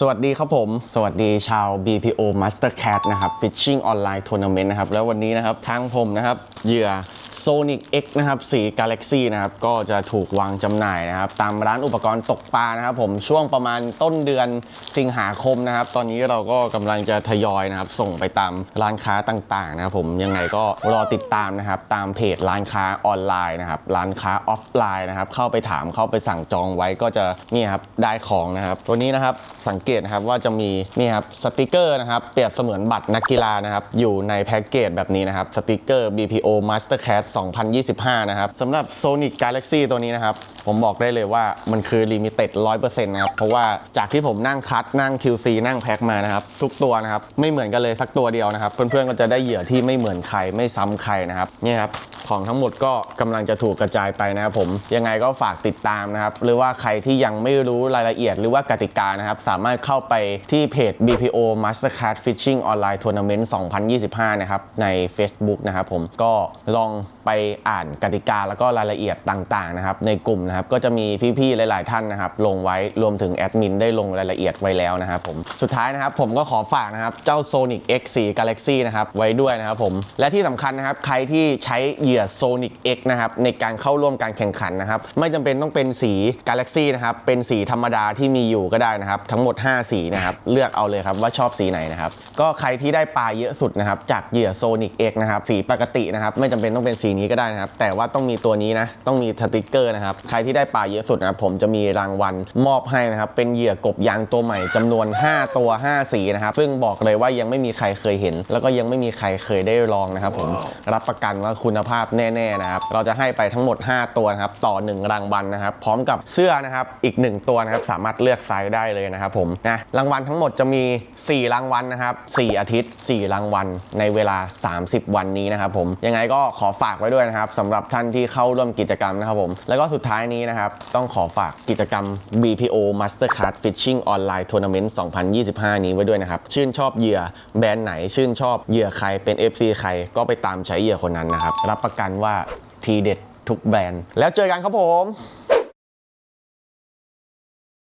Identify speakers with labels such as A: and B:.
A: สวัสดีครับผม สวัสดีชาว BPO Mastercat นะครับ Fishing Online Tournament นะครับ แล้ววันนี้นะครับทางผมนะครับ เหยื่อ Sonic X นะครับสี Galaxy นะครับก็จะถูกวางจำหน่ายนะครับตามร้านอุปกรณ์ตกปลานะครับผมช่วงประมาณต้นเดือนสิงหาคมนะครับ ตอนนี้เราก็กำลังจะทยอยนะครับส่งไปตามร้านค้าต่างๆนะครับผมยังไงก็รอติดตามนะครับตามเพจร้านค้าออนไลน์นะครับร้านค้าออฟไลน์นะครับเข้าไปถามเข้าไปสั่งจองไว้ก็จะนี่ครับได้ของนะครับตัวนี้นะครับสังเกตนะครับว่าจะมีนี่ครับสติกเกอร์นะครับเปรียบเสมือนบัตรนักกีฬานะครับอยู่ในแพ็กเกจแบบนี้นะครับสติกเกอร์ BPO Mastercard 2025 นะครับสำหรับ Sonic Galaxy ตัวนี้นะครับ ผมบอกได้เลยว่ามันคือ Limited 100%นะครับ เพราะว่าจากที่ผมนั่งคัดนั่ง QC นั่งแพ็คมานะครับ ทุกตัวนะครับ ไม่เหมือนกันเลยสักตัวเดียวนะครับ เพื่อนๆก็จะได้เหยื่อที่ไม่เหมือนใครไม่ซ้ำใครนะครับนี่ครับของทั้งหมดก็กำลังจะถูกกระจายไปนะครับผมยังไงก็ฝากติดตามนะครับ หรือว่าใครที่ยังไม่รู้รายละเอียดหรือว่ากติกานะครับ สามารถเข้าไปที่เพจ BPO Mastercard Fishing Online Tournament 2025 นะครับ ใน Facebook นะครับผมก็ลองไปอ่านกติกาแล้วก็รายละเอียดต่างๆนะครับในกลุ่มนะครับก็จะมีพี่ๆหลาย ๆ ท่านนะครับลงไว้รวมถึงแอดมินได้ลงรายละเอียดไว้แล้วนะครับผมสุดท้ายนะครับผมก็ขอฝากนะครับเจ้า Sonic X4 Galaxy นะครับไว้ด้วยนะครับผมและที่สำคัญนะครับใครที่ใช้เหยื่อ Sonic X นะครับในการเข้าร่วมการแข่งขันนะครับไม่จำเป็นต้องเป็นสี Galaxy นะครับเป็นสีธรรมดาที่มีอยู่ก็ได้นะครับทั้งหมด 5 สีนะครับเลือกเอาเลยครับว่าชอบสีไหนนะครับก็ใครที่ได้ปลาเยอะสุดนะครับจากเหยื่อ Sonic X นะครับสีปกตินะครับไม่จำเป็นต้องเป็นสีนี้ก็ได้นะครับ แต่ว่าต้องมีตัวนี้นะ ต้องมีสติกเกอร์นะครับ ใครที่ได้ปลาเยอะสุดนะครับผมจะมีรางวัลมอบให้นะครับ เป็นเหยื่อกบยางตัวใหม่จำนวน 5 ตัว 5 สีนะครับ ซึ่งบอกเลยว่ายังไม่มีใครเคยเห็น แล้วก็ยังไม่มีใครเคยได้ลองนะครับ ผมรับประกันว่าคุณภาพแน่ๆนะครับ เราจะให้ไปทั้งหมด 5 ตัวนะครับต่อ 1 รางวัลนะครับ พร้อมกับเสื้อนะครับอีก 1 ตัวนะครับสามารถเลือกไซส์ได้เลยนะครับผมนะรางวัลทั้งหมดจะมี 4 รางวัลนะครับ4อาทิตย์ 4 รางวัลในเวลา 30 วันนี้นะครับผมยังไงก็ขอฝากไว้ด้วยนะครับสำหรับท่านที่เข้าร่วมกิจกรรมนะครับผม แล้วก็สุดท้ายนี้นะครับ ต้องขอฝากกิจกรรม BPO Mastercard Fishing Online Tournament 2025 นี้ไว้ด้วยนะครับ ชื่นชอบเหยื่อแบรนด์ไหน ชื่นชอบเหยื่อใครเป็น FC ใครก็ไปตามใช้เหยื่อคนนั้นนะครับ รับประกันว่าทีเด็ดทุกแบรนด์ แล้วเจอกันครับผม